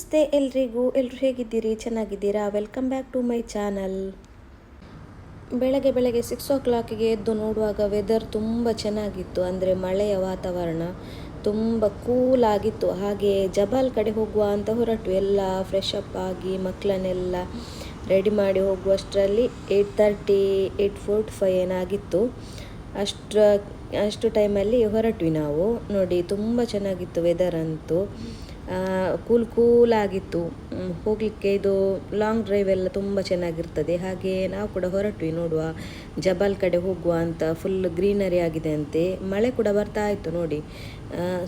ನಮಸ್ತೆ ಎಲ್ರಿಗೂ ಎಲ್ಲರೂ ಹೇಗಿದ್ದೀರಿ? ಚೆನ್ನಾಗಿದ್ದೀರಾ? Welcome back to my channel ಬೆಳಗ್ಗೆ ಬೆಳಗ್ಗೆ ಸಿಕ್ಸ್ ಓ ಕ್ಲಾಕಿಗೆ ಎದ್ದು ನೋಡುವಾಗ ವೆದರ್ ತುಂಬ ಚೆನ್ನಾಗಿತ್ತು. ಅಂದರೆ ಮಳೆಯ ವಾತಾವರಣ ತುಂಬ ಕೂಲ್ ಆಗಿತ್ತು. ಹಾಗೆ ಜಬಾಲ್ ಕಡೆ ಹೋಗುವ ಅಂತ ಹೊರಟು ಎಲ್ಲ ಫ್ರೆಶ್ ಅಪ್ ಆಗಿ ಮಕ್ಕಳನ್ನೆಲ್ಲ ರೆಡಿ ಮಾಡಿ ಹೋಗುವಷ್ಟರಲ್ಲಿ eight thirty eight forty five ಏನಾಗಿತ್ತು. ಅಷ್ಟರ, ಅಷ್ಟು ಟೈಮಲ್ಲಿ ಹೊರಟ್ವಿ ನಾವು. ನೋಡಿ, ತುಂಬ ಚೆನ್ನಾಗಿತ್ತು ವೆದರ್ ಅಂತೂ. ಕೂಲ್ ಕೂಲ್ ಆಗಿತ್ತು. ಹೋಗಲಿಕ್ಕೆ ಹೋಗ್ಲಿಕ್ಕೆ ಇದು ಲಾಂಗ್ ಡ್ರೈವ್ ಎಲ್ಲ ತುಂಬ ಚೆನ್ನಾಗಿರ್ತದೆ. ಹಾಗೆ ನಾವು ಕೂಡ ಹೊರಟ್ವಿ ನೋಡುವ. ಜಬಾಲ್ ಕಡೆ ಹೋಗುವ ಅಂತ ಫುಲ್ ಗ್ರೀನರಿ ಆಗಿದೆ ಅಂತೆ. ಮಳೆ ಕೂಡ ಬರ್ತಾ ಇತ್ತು ನೋಡಿ.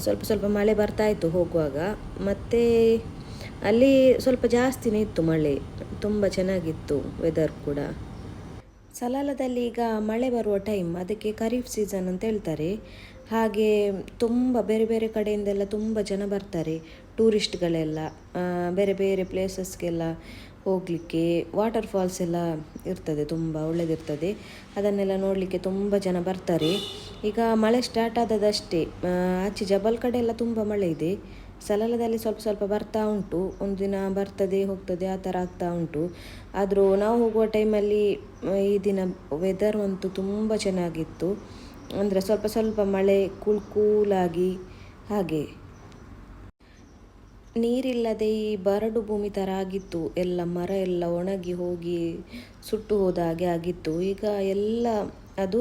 ಸ್ವಲ್ಪ ಸ್ವಲ್ಪ ಮಳೆ ಬರ್ತಾ ಇತ್ತು ಹೋಗುವಾಗ. ಮತ್ತು ಅಲ್ಲಿ ಸ್ವಲ್ಪ ಜಾಸ್ತಿನೇ ಇತ್ತು ಮಳೆ. ತುಂಬ ಚೆನ್ನಾಗಿತ್ತು ವೆದರ್ ಕೂಡ. ಸಲಾಲದಲ್ಲಿ ಈಗ ಮಳೆ ಬರುವ ಟೈಮ್ ಅದಕ್ಕೆ ಖರೀಫ್ ಸೀಸನ್ ಅಂತ ಹೇಳ್ತಾರೆ. ಹಾಗೆ ತುಂಬ ಬೇರೆ ಬೇರೆ ಕಡೆಯಿಂದೆಲ್ಲ ತುಂಬ ಜನ ಬರ್ತಾರೆ. ಟೂರಿಸ್ಟ್ಗಳೆಲ್ಲ ಬೇರೆ ಬೇರೆ ಪ್ಲೇಸಸ್ಗೆಲ್ಲ ಹೋಗಲಿಕ್ಕೆ ವಾಟರ್ ಫಾಲ್ಸ್ ಎಲ್ಲ ಇರ್ತದೆ, ತುಂಬ ಒಳ್ಳೆದಿರ್ತದೆ. ಅದನ್ನೆಲ್ಲ ನೋಡಲಿಕ್ಕೆ ತುಂಬ ಜನ ಬರ್ತಾರೆ. ಈಗ ಮಳೆ ಸ್ಟಾರ್ಟ್ ಆದದಷ್ಟೇ ಆಚೆ ಜಬಲ್ ಕಡೆ ಎಲ್ಲ ತುಂಬ ಮಳೆ ಇದೆ. ಸಲಲದಲ್ಲಿ ಸ್ವಲ್ಪ ಸ್ವಲ್ಪ ಬರ್ತಾ ಉಂಟು, ಒಂದು ದಿನ ಬರ್ತದೆ, ಹೋಗ್ತದೆ, ಆ ಥರ ಆಗ್ತಾ ಉಂಟು. ಆದರೂ ನಾವು ಹೋಗುವ ಟೈಮಲ್ಲಿ ಈ ದಿನ ವೆದರ್ ಅಂತೂ ತುಂಬ ಚೆನ್ನಾಗಿತ್ತು. ಅಂದರೆ ಸ್ವಲ್ಪ ಸ್ವಲ್ಪ ಮಳೆ ಕೂಲ್ ಕೂಲಾಗಿ, ಹಾಗೆ. ನೀರಿಲ್ಲದೆ ಈ ಬರಡು ಭೂಮಿ ಥರ ಆಗಿತ್ತು ಎಲ್ಲ ಮರ ಎಲ್ಲ ಒಣಗಿ ಹೋಗಿ ಸುಟ್ಟು ಹೋದ ಹಾಗೆ ಆಗಿತ್ತು. ಈಗ ಎಲ್ಲ ಅದು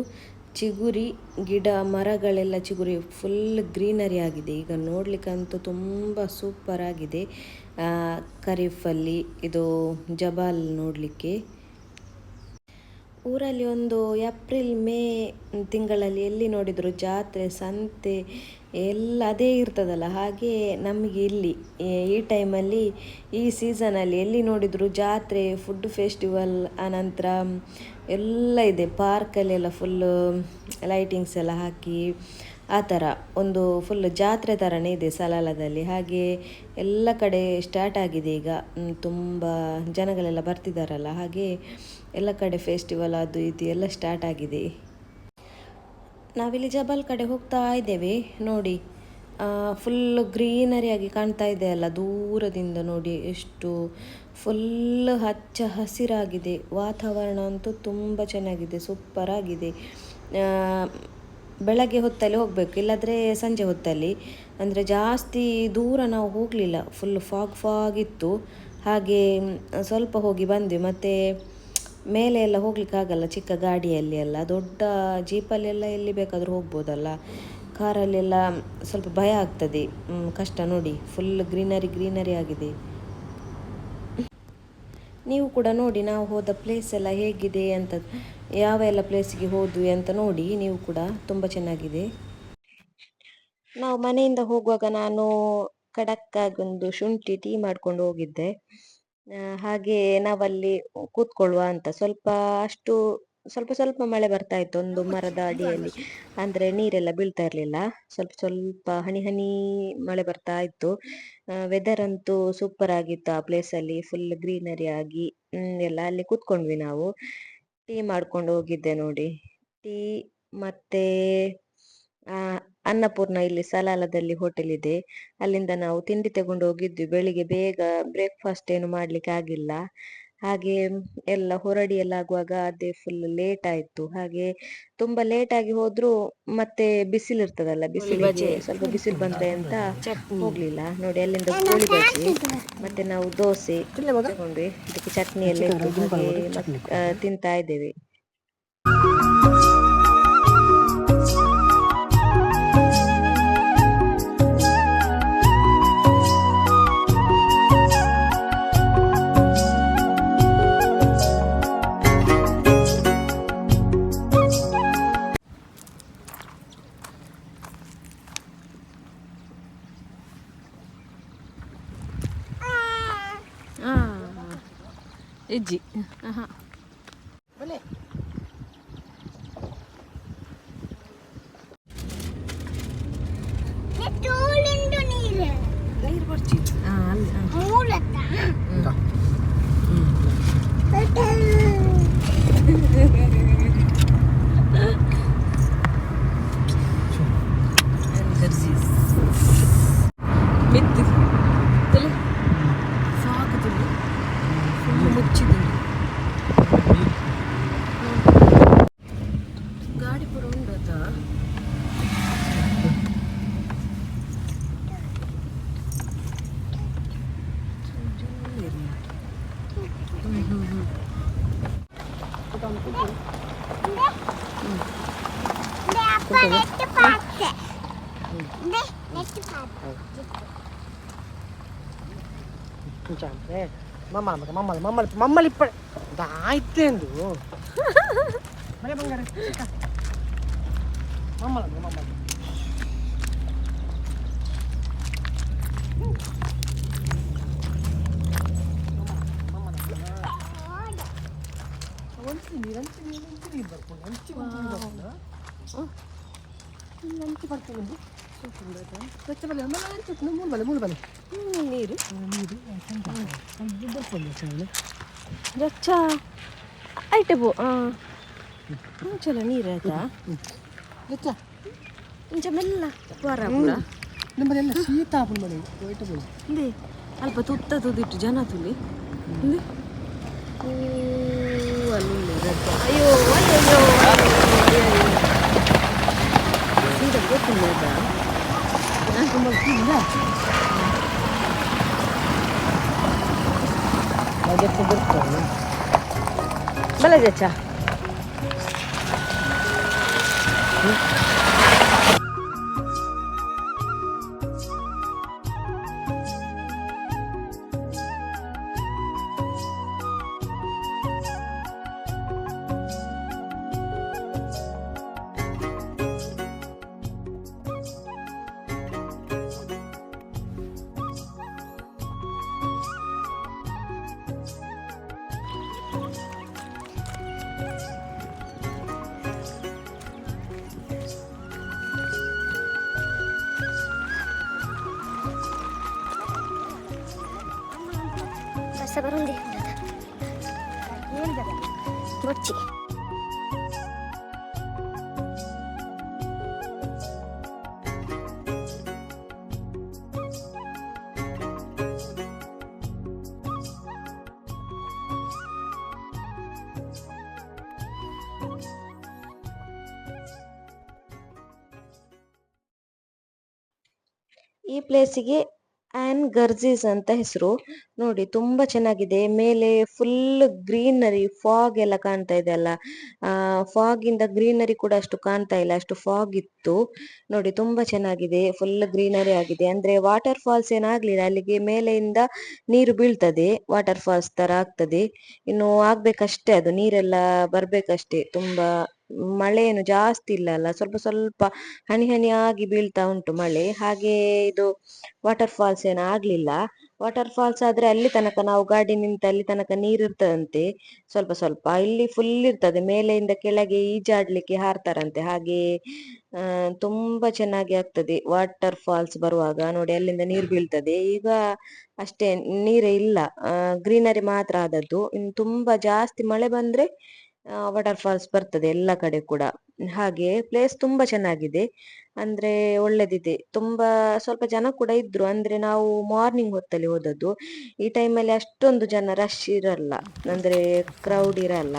ಚಿಗುರಿ, ಗಿಡ, ಮರಗಳೆಲ್ಲ ಚಿಗುರಿ ಫುಲ್ ಗ್ರೀನರಿ ಆಗಿದೆ. ಈಗ ನೋಡಲಿಕ್ಕಂತೂ ತುಂಬ ಸೂಪರ್ ಆಗಿದೆ. ಖರೀಫಲ್ಲಿ ಇದು ಜಬಾಲ್ ನೋಡಲಿಕ್ಕೆ. ಊರಲ್ಲಿ ಒಂದು ಏಪ್ರಿಲ್, ಮೇ ತಿಂಗಳಲ್ಲಿ ಎಲ್ಲಿ ನೋಡಿದ್ರು ಜಾತ್ರೆ, ಸಂತೆ ಎಲ್ಲ ಅದೇ ಇರ್ತದಲ್ಲ, ಹಾಗೆ ನಮಗೆ ಇಲ್ಲಿ, ಈ- ಟೈಮಲ್ಲಿ ಈ ಸೀಸನಲ್ಲಿ ಎಲ್ಲಿ ನೋಡಿದ್ರು ಜಾತ್ರೆ ಫುಡ್ ಫೆಸ್ಟಿವಲ್ ಆನಂತರ ಎಲ್ಲ ಇದೆ. ಪಾರ್ಕಲ್ಲೆಲ್ಲ ಫುಲ್ಲು ಲೈಟಿಂಗ್ಸ್ ಎಲ್ಲ ಹಾಕಿ ಆ ಥರ ಒಂದು ಫುಲ್ ಜಾತ್ರೆ ಥರನೇ ಇದೆ ಸಲಾಲದಲ್ಲಿ ಹಾಗೆ ಎಲ್ಲ ಕಡೆ ಸ್ಟಾರ್ಟ್ ಆಗಿದೆ ಈಗ. ತುಂಬ ಜನಗಳೆಲ್ಲ ಬರ್ತಿದ್ದಾರಲ್ಲ ಹಾಗೆ ಎಲ್ಲ ಕಡೆ ಫೆಸ್ಟಿವಲ್ ಅದು ಇದು ಎಲ್ಲ ಸ್ಟಾರ್ಟ್ ಆಗಿದೆ. ನಾವಿಲ್ಲಿ ಜಬಲ್ ಕಡೆ ಹೋಗ್ತಾ ಇದ್ದೇವೆ. ನೋಡಿ ಫುಲ್ ಗ್ರೀನರಿಯಾಗಿ ಕಾಣ್ತಾ ಇದೆ ಅಲ್ಲ, ದೂರದಿಂದ ನೋಡಿ ಎಷ್ಟು ಫುಲ್ ಹಚ್ಚ ಹಸಿರಾಗಿದೆ. ವಾತಾವರಣ ಅಂತೂ ತುಂಬ ಚೆನ್ನಾಗಿದೆ ಸೂಪರ್ ಆಗಿದೆ. ಬೆಳಗ್ಗೆ ಹೊತ್ತಲ್ಲಿ ಹೋಗಬೇಕು, ಇಲ್ಲಾದರೆ ಸಂಜೆ ಹೊತ್ತಲ್ಲಿ. ಅಂದರೆ ಜಾಸ್ತಿ ದೂರ ನಾವು ಹೋಗಲಿಲ್ಲ ಫುಲ್ ಫಾಗ್ ಫಾಗ್ ಇತ್ತು. ಹಾಗೆ, ಸ್ವಲ್ಪ ಹೋಗಿ ಬಂದ್ವಿ, ಮತ್ತು ಮೇಲೆ ಎಲ್ಲ ಹೋಗ್ಲಿಕ್ಕಾಗಲ್ಲ ಚಿಕ್ಕ ಗಾಡಿಯಲ್ಲಿ ಎಲ್ಲ. ದೊಡ್ಡ ಜೀಪಲ್ಲೆಲ್ಲ ಎಲ್ಲಿ ಬೇಕಾದರೂ ಹೋಗ್ಬೋದಲ್ಲ. ಕಾರಲ್ಲೆಲ್ಲ ಸ್ವಲ್ಪ ಭಯ ಆಗ್ತದೆ. ಕಷ್ಟ ನೋಡಿ. ಫುಲ್ ಗ್ರೀನರಿ ಗ್ರೀನರಿ ಆಗಿದೆ. ನೀವು ಕೂಡ ನೋಡಿ, ನಾವು ಹೋದ ಪ್ಲೇಸ್ ಎಲ್ಲ ಹೇಗಿದೆ ಅಂತ, ಯಾವ ಎಲ್ಲ ಪ್ಲೇಸಿಗೆ ಹೋದ್ವಿ ಅಂತ ನೋಡಿ ನೀವು ಕೂಡ. ತುಂಬ ಚೆನ್ನಾಗಿದೆ. ನಾವು ಮನೆಯಿಂದ ಹೋಗುವಾಗ ನಾನು ಖಡಕ್ಕಾಗಿ ಒಂದು ಶುಂಠಿ ಟೀ ಮಾಡ್ಕೊಂಡು ಹೋಗಿದ್ದೆ. ಹಾಗೆ ನಾವಲ್ಲಿ ಕೂತ್ಕೊಳ್ಳುವ ಅಂತ ಸ್ವಲ್ಪ ಅಷ್ಟು ಸ್ವಲ್ಪ ಸ್ವಲ್ಪ ಮಳೆ ಬರ್ತಾ ಇತ್ತು ಒಂದು ಮರದ ಅಡಿಯಲ್ಲಿ. ಅಂದ್ರೆ ನೀರೆಲ್ಲ ಬೀಳ್ತಾ ಇರ್ಲಿಲ್ಲ. ಸ್ವಲ್ಪ ಸ್ವಲ್ಪ ಹನಿ ಹನಿ ಮಳೆ ಬರ್ತಾ ಇತ್ತು. ವೆದರ್ ಅಂತೂ ಸೂಪರ್ ಆಗಿತ್ತು ಆ ಪ್ಲೇಸ್ ಅಲ್ಲಿ ಫುಲ್ ಗ್ರೀನರಿ ಆಗಿ ಹ್ಮ್, ಎಲ್ಲ ಅಲ್ಲಿ ಕೂತ್ಕೊಂಡ್ವಿ ನಾವು. ಟೀ ಮಾಡ್ಕೊಂಡು ಹೋಗಿದ್ದೆ ನೋಡಿ. ಟೀ ಮತ್ತೆ ಆ, ಅನ್ನಪೂರ್ಣ ಇಲ್ಲಿ ಸಲಾಲದಲ್ಲಿ ಹೋಟೆಲ್ ಇದೆ. ಅಲ್ಲಿಂದ ನಾವು ತಿಂಡಿ ತಗೊಂಡು ಹೋಗಿದ್ವಿ. ಬೆಳಿಗ್ಗೆ ಬೇಗ ಬ್ರೇಕ್ಫಾಸ್ಟ್ ಏನು ಮಾಡ್ಲಿಕ್ಕೆ ಆಗಿಲ್ಲ. ಹಾಗೆ ಎಲ್ಲ ಹೊರಡಿ ಎಲ್ಲ ಆಗುವಾಗ ಅದೇ ಫುಲ್ ಲೇಟ್ ಆಯ್ತು. ಹಾಗೆ ತುಂಬಾ ಲೇಟ್ ಆಗಿ ಹೋದ್ರು ಮತ್ತೆ ಬಿಸಿಲು ಇರ್ತದಲ್ಲ ಬಿಸಿಲಿಗೆ ಸ್ವಲ್ಪ ಬಿಸಿಲು ಬಂದ್ರೆ ಅಂತ ಹೋಗ್ಲಿಲ್ಲ. ನೋಡಿ ಅಲ್ಲಿಂದ ಕೋಳಿ ಬಜ್ಜಿ ಮತ್ತೆ ನಾವು ದೋಸೆ ತಗೊಂಡ್ವಿ. ಅದಕ್ಕೆ ಚಟ್ನಿ ಎಲ್ಲ ಇತ್ತು ಹಾಗೆ ತಿಂತಾ ಇದ್ದೇವೆ. é, Aham. Uhum. 오빠 레트 파트. 네, 레트 파트. 진짜 안 돼. 맘마 안 돼. 맘마 맘마 맘마 리빨. 나 이때도. 말해 방가래. 맘마 안 돼. 맘마. 원칙이 미란칙이 미란칙이 뭐 원칙이 뭐야? 어? Mamma, mamma. Lunch ಬರ್ತೀನಿ ಮೂರು ಬಲೆ ಮೂರು ಬಲೆ ನೀರು ನೀರು ಬರ್ಕೊಂಡು ಚಾವಣಿ ರಚ್ಚ ಐಟೆ ಬೋ ಚಲ ನೀರು ಆಯ್ತಾ ಹೆಚ್ಚ ಇಂಚ ಮೆಲ್ಲ ಬರ ಪೂರ ನಮ್ಮದೆಲ್ಲ ಶೀತ ಆಪುಣ ಮನೆ ವೈಟ್ ಬೋಲ್ ಇಂದೆ ಅಲ್ಪ ತುತ್ತ ತುದಿಟ್ಟು ಜನ ತುಲಿ ಇಂದೆ ಓ ಅಲ್ಲಿ ರಚ್ಚ ಅಯ್ಯೋ ya está. ಜಚ್ಚ ಬಸ ಬರುಂದಿ ಬೊಚ್ಚಿ ಈ ಪ್ಲೇಸಿಗೆ ಆ್ಯನ್ ಗರ್ಜಿಸ್ ಅಂತ ಹೆಸರು. ನೋಡಿ ತುಂಬಾ ಚೆನ್ನಾಗಿದೆ. ಮೇಲೆ ಫುಲ್ ಗ್ರೀನರಿ ಫಾಗ್ ಎಲ್ಲ ಕಾಣ್ತಾ ಇದೆ ಅಲ್ಲ. ಫಾಗ್ ಇಂದ ಗ್ರೀನರಿ ಕೂಡ ಅಷ್ಟು ಕಾಣ್ತಾ ಇಲ್ಲ. ಅಷ್ಟು ಫಾಗ್ ಇತ್ತು. ನೋಡಿ ತುಂಬಾ ಚೆನ್ನಾಗಿದೆ. ಫುಲ್ ಗ್ರೀನರಿ ಆಗಿದೆ. ಅಂದ್ರೆ ವಾಟರ್ ಫಾಲ್ಸ್ ಏನಾಗ್ಲಿಲ್ಲ. ಅಲ್ಲಿಗೆ ಮೇಲೆಯಿಂದ ನೀರು ಬೀಳ್ತದೆ. ವಾಟರ್ ಫಾಲ್ಸ್ ತರ ಆಗ್ತದೆ. ಇನ್ನು ಆಗ್ಬೇಕಷ್ಟೇ ಅದು. ನೀರೆಲ್ಲ ಬರ್ಬೇಕಷ್ಟೇ. ತುಂಬಾ ಮಳೆ ಏನು ಜಾಸ್ತಿ ಇಲ್ಲ ಅಲ್ಲ ಸ್ವಲ್ಪ ಸ್ವಲ್ಪ ಹನಿ ಹನಿ ಆಗಿ ಬೀಳ್ತಾ ಉಂಟು ಮಳೆ, ಹಾಗೆ ಇದು ವಾಟರ್ ಫಾಲ್ಸ್ ಏನು ಆಗ್ಲಿಲ್ಲ. ವಾಟರ್ ಫಾಲ್ಸ್ ಆದ್ರೆ ಅಲ್ಲಿ ತನಕ ನಾವು ಗಾಡಿ ನಿಂತ ಅಲ್ಲಿ ತನಕ ನೀರು ಇರ್ತದಂತೆ, ಸ್ವಲ್ಪ ಸ್ವಲ್ಪ. ಇಲ್ಲಿ ಫುಲ್ ಇರ್ತದೆ, ಮೇಲೆಯಿಂದ ಕೆಳಗೆ ಈಜಾಡ್ಲಿಕ್ಕೆ ಹಾರ್ತಾರಂತೆ, ಹಾಗೆ ತುಂಬಾ ಚೆನ್ನಾಗಿ ಆಗ್ತದೆ ವಾಟರ್ ಫಾಲ್ಸ್ ಬರುವಾಗ. ನೋಡಿ, ಅಲ್ಲಿಂದ ನೀರು ಬೀಳ್ತದೆ. ಈಗ ಅಷ್ಟೇ, ನೀರೇ ಇಲ್ಲ. ಗ್ರೀನರಿ ಮಾತ್ರ ಆದದ್ದು. ಇನ್ನು ತುಂಬಾ ಜಾಸ್ತಿ ಮಳೆ ಬಂದ್ರೆ ವಾಟರ್ ಫಾಲ್ಸ್ ಬರ್ತದೆ ಎಲ್ಲ ಕಡೆ ಕೂಡ. ಹಾಗೆ ಪ್ಲೇಸ್ ತುಂಬಾ ಚೆನ್ನಾಗಿದೆ. ಅಂದ್ರೆ ಒಳ್ಳೆದಿದೆ. ತುಂಬಾ ಸ್ವಲ್ಪ ಜನ ಕೂಡ ಇದ್ರು. ಅಂದ್ರೆ ನಾವು ಮಾರ್ನಿಂಗ್ ಹೊತ್ತಲ್ಲಿ ಹೋದದ್ದು. ಈ ಟೈಮಲ್ಲಿ ಅಷ್ಟೊಂದು ಜನ ರಶ್ ಇರಲ್ಲ. ಅಂದ್ರೆ ಕ್ರೌಡ್ ಇರಲ್ಲ.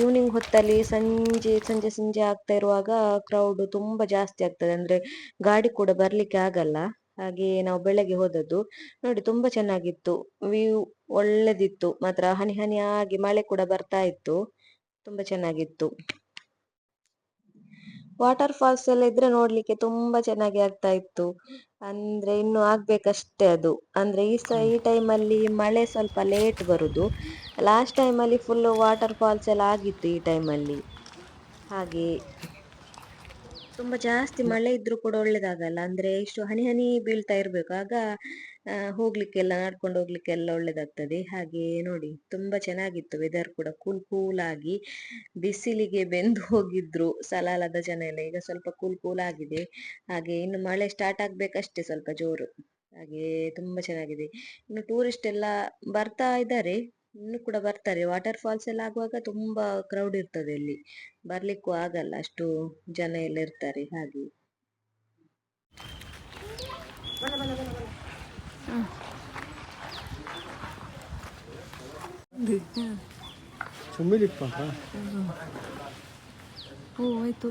ಈವ್ನಿಂಗ್ ಹೊತ್ತಲ್ಲಿ ಸಂಜೆ ಸಂಜೆ ಸಂಜೆ ಆಗ್ತಾ ಇರುವಾಗ ಕ್ರೌಡ್ ತುಂಬಾ ಜಾಸ್ತಿ ಆಗ್ತದೆ. ಅಂದ್ರೆ ಗಾಡಿ ಕೂಡ ಬರ್ಲಿಕ್ಕೆ ಆಗಲ್ಲ. ಹಾಗೆ ನಾವು ಬೆಳಗ್ಗೆ ಹೋದದ್ದು ನೋಡಿ ತುಂಬಾ ಚೆನ್ನಾಗಿತ್ತು. ವ್ಯೂ ಒಳ್ಳೆದಿತ್ತು. ಮಾತ್ರ ಹನಿ ಹನಿಯಾಗಿ ಮಳೆ ಕೂಡ ಬರ್ತಾ ಇತ್ತು. ತುಂಬಾ ಚೆನ್ನಾಗಿತ್ತು. ವಾಟರ್ ಫಾಲ್ಸ್ ಎಲ್ಲ ಇದ್ರೆ ನೋಡ್ಲಿಕ್ಕೆ ತುಂಬಾ ಚೆನ್ನಾಗಿ ಆಗ್ತಾ ಇತ್ತು. ಅಂದ್ರೆ ಇನ್ನು ಆಗ್ಬೇಕಷ್ಟೇ ಅದು. ಅಂದ್ರೆ ಈ ಸ, ಈ ಟೈಮಲ್ಲಿ ಮಳೆ ಸ್ವಲ್ಪ ಲೇಟ್ ಬರುದು. ಲಾಸ್ಟ್ ಅಲ್ಲಿ ಫುಲ್ ವಾಟರ್ ಫಾಲ್ಸ್ ಎಲ್ಲ ಆಗಿತ್ತು ಈ ಟೈಮಲ್ಲಿ ಹಾಗೆ ತುಂಬಾ ಜಾಸ್ತಿ ಮಳೆ ಇದ್ರೂ ಕೂಡ ಒಳ್ಳೇದಾಗಲ್ಲ. ಅಂದ್ರೆ ಇಷ್ಟು ಹನಿ ಹನಿ ಬೀಳ್ತಾ ಇರ್ಬೇಕು. ಆಗ ಆ, ಹೋಗ್ಲಿಕ್ಕೆಲ್ಲ ನಡ್ಕೊಂಡು ಹೋಗ್ಲಿಕ್ಕೆಲ್ಲ ಒಳ್ಳೇದಾಗ್ತದೆ. ಹಾಗೆ ನೋಡಿ ತುಂಬಾ ಚೆನ್ನಾಗಿತ್ತು ವೆದರ್ ಕೂಡ. ಕೂಲ್ ಕೂಲ್ ಆಗಿ ಬಿಸಿಲಿಗೆ ಬೆಂದು ಹೋಗಿದ್ರು ಸಲಾಲದ ಜನ ಎಲ್ಲ. ಈಗ ಸ್ವಲ್ಪ ಕೂಲ್ ಕೂಲ್ ಆಗಿದೆ. ಹಾಗೆ ಇನ್ನು ಮಳೆ ಸ್ಟಾರ್ಟ್ ಆಗ್ಬೇಕಷ್ಟೇ ಸ್ವಲ್ಪ ಜೋರು. ಹಾಗೆ ತುಂಬಾ ಚೆನ್ನಾಗಿದೆ. ಇನ್ನು ಟೂರಿಸ್ಟ್ ಎಲ್ಲ ಬರ್ತಾ ಇದ್ದಾರೆ. ಇನ್ನು ಕೂಡ ಬರ್ತಾರೆ ವಾಟರ್ ಫಾಲ್ಸ್ ಎಲ್ಲ ಆಗುವಾಗ ತುಂಬಾ ಕ್ರೌಡ್ ಇರ್ತದೆ ಇಲ್ಲಿ ಬರ್ಲಿಕ್ಕೂ ಆಗಲ್ಲ ಅಷ್ಟು ಜನ ಎಲ್ಲ ಇರ್ತಾರೆ ಹಾಗೆ ಓ ಆಯ್ತು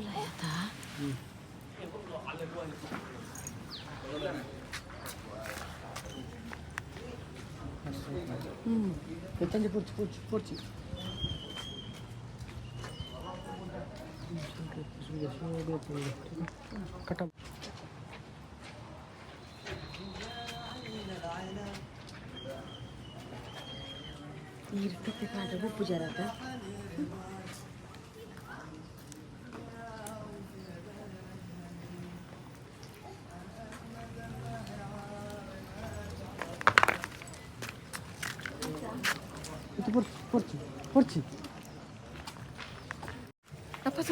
పెట్టండి పూడ్చి పూడ్చి పూడ్చి కట్ట ఈ ఇరుకట్టే పాటలు పూజారాక যাচ্ছি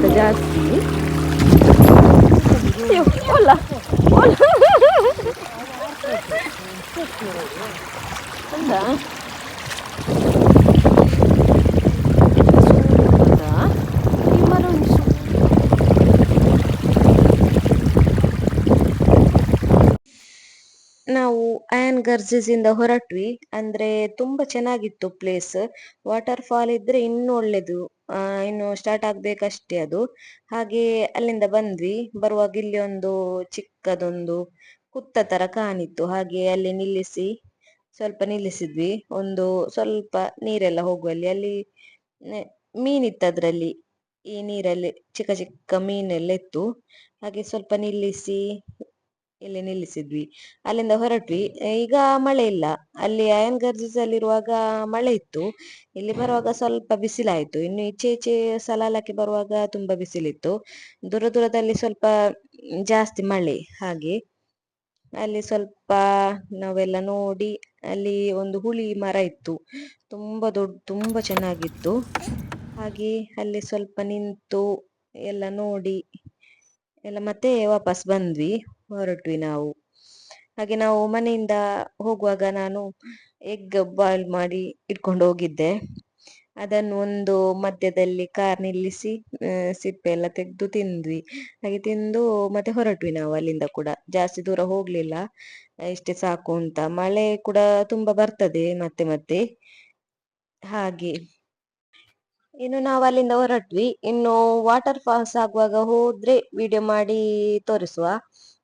ಅನ್ನತ ಜಾಸ್ತಿ. ನಾವು ಆಯನ್ ಗರ್ಜಸ್ ಇಂದ ಹೊರಟ್ವಿ, ಅಂದ್ರೆ ತುಂಬಾ ಚೆನ್ನಾಗಿತ್ತು ಪ್ಲೇಸ್ ವಾಟರ್ ಫಾಲ್ ಇದ್ರೆ ಇನ್ನೂ ಒಳ್ಳೇದು. ಇನ್ನು ಸ್ಟಾರ್ಟ್ ಆಗ್ಬೇಕಷ್ಟೆ ಅದು. ಹಾಗೆ ಅಲ್ಲಿಂದ ಬಂದ್ವಿ. ಬರುವಾಗ ಇಲ್ಲಿ ಒಂದು ಚಿಕ್ಕದೊಂದು ಕುತ್ತ ತರ ಕಾಣಿತ್ತು. ಹಾಗೆ ಅಲ್ಲಿ ನಿಲ್ಲಿಸಿ ಸ್ವಲ್ಪ ನಿಲ್ಲಿಸಿದ್ವಿ. ಒಂದು ಸ್ವಲ್ಪ ನೀರೆಲ್ಲ ಹೋಗುವಲ್ಲಿ. ಅಲ್ಲಿ ಮೀನಿತ್ತು ಅದ್ರಲ್ಲಿ. ಈ ನೀರಲ್ಲಿ ಚಿಕ್ಕ ಚಿಕ್ಕ ಮೀನೆಲ್ಲ ಇತ್ತು. ಹಾಗೆ ಸ್ವಲ್ಪ ನಿಲ್ಲಿಸಿ ಇಲ್ಲಿ ನಿಲ್ಲಿಸಿದ್ವಿ. ಅಲ್ಲಿಂದ ಹೊರಟ್ವಿ. ಈಗ ಮಳೆ ಇಲ್ಲ. ಅಲ್ಲಿ ಅಯನ್ ಗರ್ಜಸ್ ಅಲ್ಲಿರುವಾಗ ಮಳೆ ಇತ್ತು. ಇಲ್ಲಿ ಬರುವಾಗ ಸ್ವಲ್ಪ ಬಿಸಿಲಾಯ್ತು. ಇನ್ನು ಈಚೆ ಈಚೆ ಸಲಾಲಕ್ಕೆ ಬರುವಾಗ ತುಂಬಾ ಬಿಸಿಲಿತ್ತು. ದೂರ ದೂರದಲ್ಲಿ ಸ್ವಲ್ಪ ಜಾಸ್ತಿ ಮಳೆ. ಹಾಗೆ ಅಲ್ಲಿ ಸ್ವಲ್ಪ ನಾವೆಲ್ಲ ನೋಡಿ ಅಲ್ಲಿ ಒಂದು ಹುಳಿ ಮರ ಇತ್ತು. ತುಂಬಾ ದೊಡ್ಡ ತುಂಬಾ ಚೆನ್ನಾಗಿತ್ತು. ಹಾಗೆ ಅಲ್ಲಿ ಸ್ವಲ್ಪ ನಿಂತು ಎಲ್ಲ ನೋಡಿ ಎಲ್ಲ ಮತ್ತೆ ವಾಪಸ್ ಬಂದ್ವಿ. ಹೊರಟ್ವಿ ನಾವು. ಹಾಗೆ ನಾವು ಮನೆಯಿಂದ ಹೋಗುವಾಗ ನಾನು ಎಗ್ ಬಾಯ್ಲ್ ಮಾಡಿ ಇಟ್ಕೊಂಡು ಹೋಗಿದ್ದೆ. ಅದನ್ನು ಒಂದು ಮಧ್ಯದಲ್ಲಿ ಕಾರ್ ನಿಲ್ಲಿಸಿ ಸಿಪ್ಪೆ ಎಲ್ಲ ತೆಗೆದು ತಿಂದ್ವಿ. ಹಾಗೆ ತಿಂದು ಮತ್ತೆ ಹೊರಟ್ವಿ ನಾವು ಅಲ್ಲಿಂದ ಕೂಡ. ಜಾಸ್ತಿ ದೂರ ಹೋಗ್ಲಿಲ್ಲ. ಇಷ್ಟೇ ಸಾಕು ಅಂತ. ಮಳೆ ಕೂಡ ತುಂಬಾ ಬರ್ತದೆ ಮತ್ತೆ ಮತ್ತೆ. ಹಾಗೆ. ಇನ್ನು ನಾವು ಅಲ್ಲಿಂದ ಹೊರಟ್ವಿ. ಇನ್ನು ವಾಟರ್ ಫಾಲ್ಸ್ ಆಗುವಾಗ ಹೋದ್ರೆ ವಿಡಿಯೋ ಮಾಡಿ ತೋರಿಸುವ.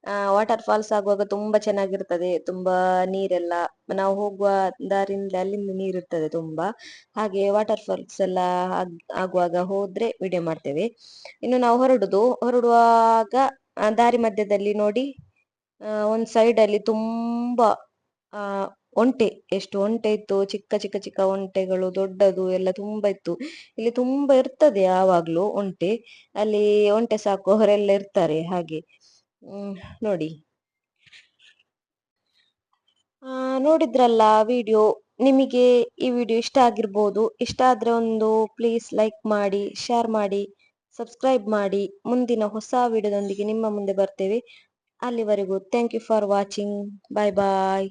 ವಾಟರ್ ಫಾಲ್ಸ್ ಆಗುವಾಗ ತುಂಬಾ ಚೆನ್ನಾಗಿರ್ತದೆ ತುಂಬಾ ನೀರೆಲ್ಲ. ನಾವು ಹೋಗುವ ದಾರಿಯಿಂದ ಅಲ್ಲಿಂದ ನೀರಿರ್ತದೆ ತುಂಬಾ. ಹಾಗೆ ವಾಟರ್ ಫಾಲ್ಸ್ ಎಲ್ಲ ಆಗ್- ಆಗುವಾಗ ಹೋದ್ರೆ ವಿಡಿಯೋ ಮಾಡ್ತೇವೆ. ಇನ್ನು ನಾವು ಹೊರಡುದು ಹೊರಡುವಾಗ ಆ, ದಾರಿ ಮಧ್ಯದಲ್ಲಿ ನೋಡಿ ಆ, ಒಂದ್ ಸೈಡ್ ಅಲ್ಲಿ ತುಂಬಾ ಆ ಒಂಟೆ ಎಷ್ಟು ಒಂಟೆ ಇತ್ತು ಚಿಕ್ಕ ಚಿಕ್ಕ ಚಿಕ್ಕ ಒಂಟೆಗಳು ದೊಡ್ಡದು ಎಲ್ಲ ತುಂಬಾ ಇತ್ತು. ಇಲ್ಲಿ ತುಂಬಾ ಇರ್ತದೆ ಯಾವಾಗ್ಲೂ ಒಂಟೆ. ಅಲ್ಲಿ ಒಂಟೆ ಸಾಕುವವರೆಲ್ಲ ಇರ್ತಾರೆ ಹಾಗೆ. ನೋಡಿ. ನೋಡಿದ್ರಲ್ಲ ವಿಡಿಯೋ, ನಿಮಗೆ ಈ ವಿಡಿಯೋ ಇಷ್ಟ ಆಗಿರ್ಬೋದು, ಇಷ್ಟ ಆದರೆ ಒಂದು ಪ್ಲೀಸ್ ಲೈಕ್ ಮಾಡಿ ಶೇರ್ ಮಾಡಿ ಸಬ್ಸ್ಕ್ರೈಬ್ ಮಾಡಿ. ಮುಂದಿನ ಹೊಸ ವಿಡಿಯೋದೊಂದಿಗೆ ನಿಮ್ಮ ಮುಂದೆ ಬರ್ತೇವೆ. ಅಲ್ಲಿವರೆಗೂ thank you for watching bye bye